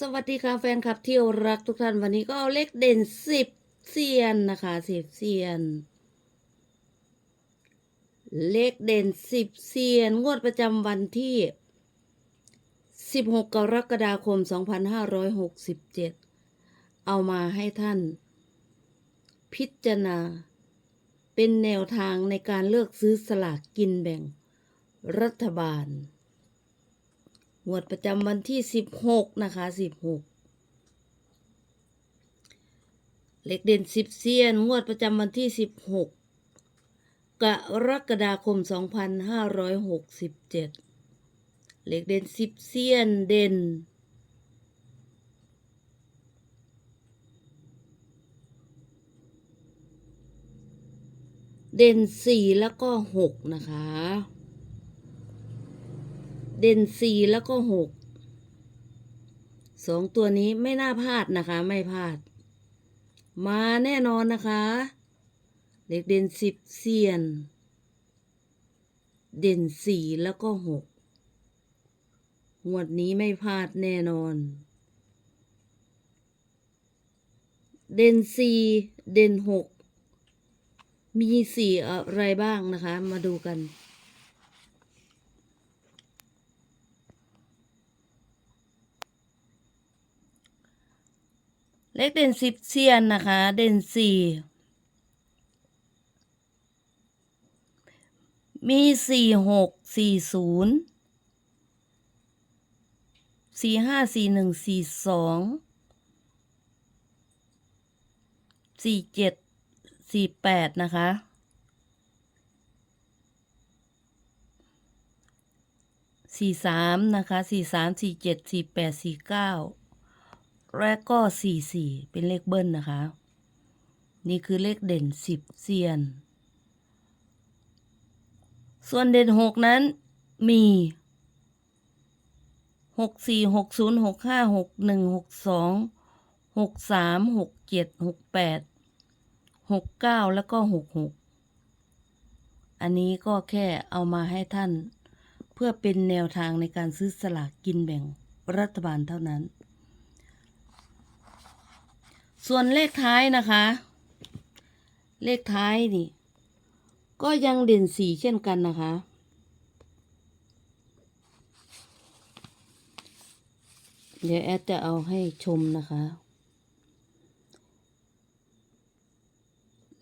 สวัสดีค่ะแฟนคลับที่รักทุกท่านวันนี้ก็เอาเลขเด่นสิบเซียนนะคะสิบเซียน เลขเด่นสิบเซียน งวดประจำวันที่สิบหกกรกฎาคมสองพันห้าร้อยหกสิบเจ็ดเอามาให้ท่าน พิจารณา เป็นแนวทางในการเลือกซื้อสลากกินแบ่ง รัฐบาล งวดประจำวันที่สิบหกนะคะสิบหกเล็กเด่นสิบเซียนงวดประจำวันที่สิบหกกรกฎาคมสองพันห้าร้อยหกสิบเจ็ดเล็กเด่นสิบเซียนเด่นเด่นสี่แล้วก็หกนะคะ เด่นสี่แล้วก็หกสองตัวนี้ไม่น่าพลาดนะคะ ไม่พลาด มาแน่นอนนะคะเด็กเด่นสิบเซียน เด่นสี่แล้วก็หกงวดนี้ไม่พลาดแน่นอน เด่นสี่เด่นหกมีสี่อะไรบ้างนะคะ มาดูกัน เลขเด่นสิบเซียนนะคะ เด่นสี่มีสี่หกสี่ศูนย์สี่ห้าสี่หนึ่งสี่สองสี่เจ็ดสี่แปดนะคะ สี่สามนะคะ สี่สาม สี่เจ็ด สี่แปด สี่เก้า และก็สี่สี่เป็นเลขเบิ้ลนะคะ นี่คือเลขเด่นสิบเซียน ส่วนเด่นหกนั้นมีหกสี่หกศูนย์หกห้าหกหนึ่งหกสองหกสามหกเจ็ดหกแปดหกเก้าแล้วก็หกหกอันนี้ก็แค่เอามาให้ท่าน เพื่อเป็นแนวทางในการซื้อสลากกินแบ่งรัฐบาลเท่านั้น ส่วนเลขท้ายนะคะ เลขท้ายนี่ ก็ยังเด่นสีเช่นกันนะคะ เดี๋ยวแอดจะเอาให้ชมนะคะ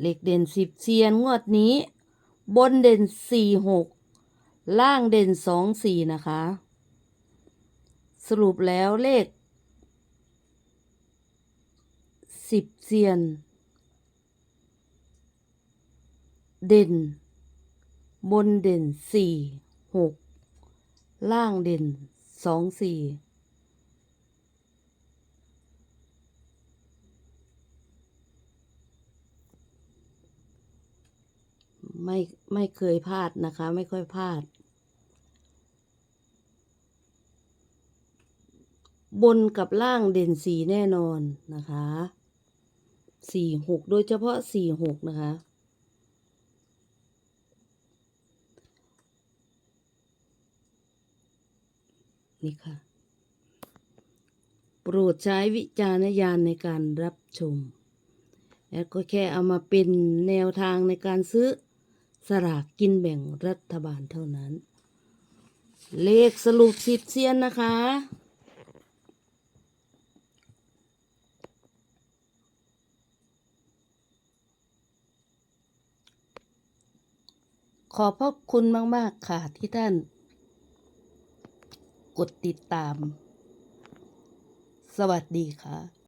เลขเด่นสิบเซียนงวดนี้ บนเด่นสี่หกล่างเด่นสองสี่นะคะ สรุปแล้วเลข สิบเซียน เด่น บนเด่นสี่หกล่างเด่นสองสี่ไม่ไม่เคยพลาดนะคะ ไม่ค่อยพลาด บนกับล่างเด่นสีแน่นอนนะคะ สี่หกโดยเฉพาะสี่หกนะคะ นี่ค่ะ โปรดใช้วิจารณญาณในการรับชมแอดก็แค่เอามาเป็นแนวทางในการซื้อสลากกินแบ่งรัฐบาลเท่านั้น เลขสรุปสิบเซียนนะคะ ขอพระคุณมาก ๆ ค่ะที่ท่าน กดติดตาม สวัสดีค่ะ